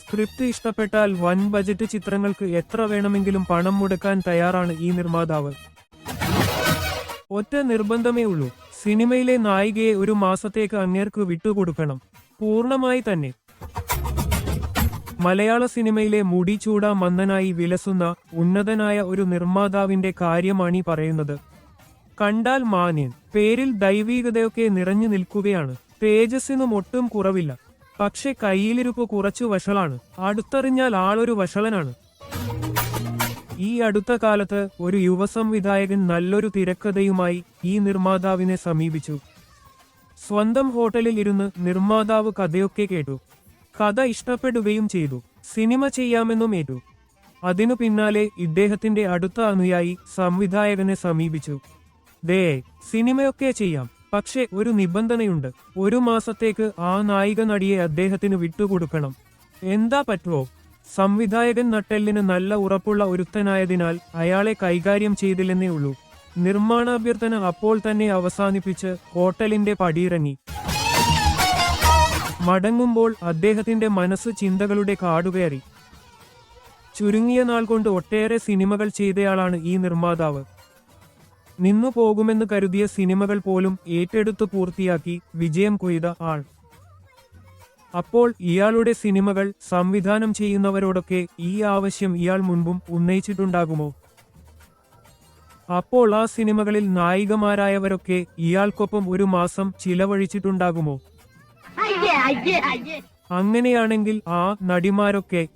Script ഇഷ്ടപ്പെട്ടാൽ വൻ budget ചിത്രങ്ങൾക്ക് എത്ര വേണമെങ്കിലും പണം മുടക്കാൻ തയ്യാറാണ് ഈ നിർമ്മാതാവ്. ഒറ്റ നിർബന്ധമേ ഉള്ളൂ. സിനിമയിലെ നായികയെ ഒരു മാസത്തേക്ക് അങ്ങേർക്ക് വിട്ടുകൊടുക്കണം. പൂർണമായി തന്നെ. മലയാള സിനിമയിലെ മുടി ചൂടാ മന്നനായി വിലസുന്ന ഉന്നതനായ ഒരു നിർമ്മാതാവിന്റെ കാര്യമാണീ പറയുന്നത്. കണ്ടാൽ മാന്യൻ. പേരിൽ ദൈവീകതയൊക്കെ നിറഞ്ഞു നിൽക്കുകയാണ്. തേജസ്സിനും ഒട്ടും കുറവില്ല. പക്ഷെ കയ്യിലിരുപ്പ് കുറച്ചു വഷളാണ്. അടുത്തറിഞ്ഞാൽ ആളൊരു വഷളനാണ്. ഈ അടുത്ത കാലത്ത് ഒരു യുവസംവിധായകൻ നല്ലൊരു തിരക്കഥയുമായി ഈ നിർമ്മാതാവിനെ സമീപിച്ചു. സ്വന്തം ഹോട്ടലിൽ ഇരുന്ന് നിർമ്മാതാവ് കഥയൊക്കെ കേട്ടു. കഥ ഇഷ്ടപ്പെടുകയും ചെയ്തു. സിനിമ ചെയ്യാമെന്നും ഏറ്റു. അതിനു പിന്നാലെ ഇദ്ദേഹത്തിന്റെ അടുത്ത അനുയായി സംവിധായകനെ സമീപിച്ചു. ദേ സിനിമയൊക്കെ ചെയ്യാം. പക്ഷെ ഒരു നിബന്ധനയുണ്ട്. ഒരു മാസത്തേക്ക് ആ നായിക നടിയെ അദ്ദേഹത്തിന് വിട്ടുകൊടുക്കണം. എന്താ പറ്റുമോ സംവിധായകൻ നട്ടെല്ലിന് നല്ല ഉറപ്പുള്ള ഒരുത്തനായതിനാൽ അയാളെ കൈകാര്യം ചെയ്തില്ലെന്നേ ഉള്ളൂ. നിർമ്മാണാഭ്യർത്ഥന അപ്പോൾ തന്നെ അവസാനിപ്പിച്ച് ഹോട്ടലിന്റെ പടിയിറങ്ങി. മടങ്ങുമ്പോൾ അദ്ദേഹത്തിന്റെ മനസ്സ് ചിന്തകളുടെ കാടുകയറി. ചുരുങ്ങിയ നാൾ കൊണ്ട് ഒട്ടേറെ സിനിമകൾ ചെയ്തയാളാണ് ഈ നിർമ്മാതാവ്. നിന്നു പോകുമെന്ന് കരുതിയ സിനിമകൾ പോലും ഏറ്റെടുത്ത് പൂർത്തിയാക്കി വിജയം കൊയ്ത ആൾ. അപ്പോൾ ഇയാളുടെ സിനിമകൾ സംവിധാനം ചെയ്യുന്നവരോടൊക്കെ ഈ ആവശ്യം ഇയാൾ മുൻപും ഉന്നയിച്ചിട്ടുണ്ടാകുമോ? അപ്പോൾ ആ സിനിമകളിൽ നായികമാരായവരൊക്കെ ഇയാൾക്കൊപ്പം ഒരു മാസം ചിലവഴിച്ചിട്ടുണ്ടാകുമോ? അങ്ങനെയാണെങ്കിൽ ആ നടിമാരൊക്കെ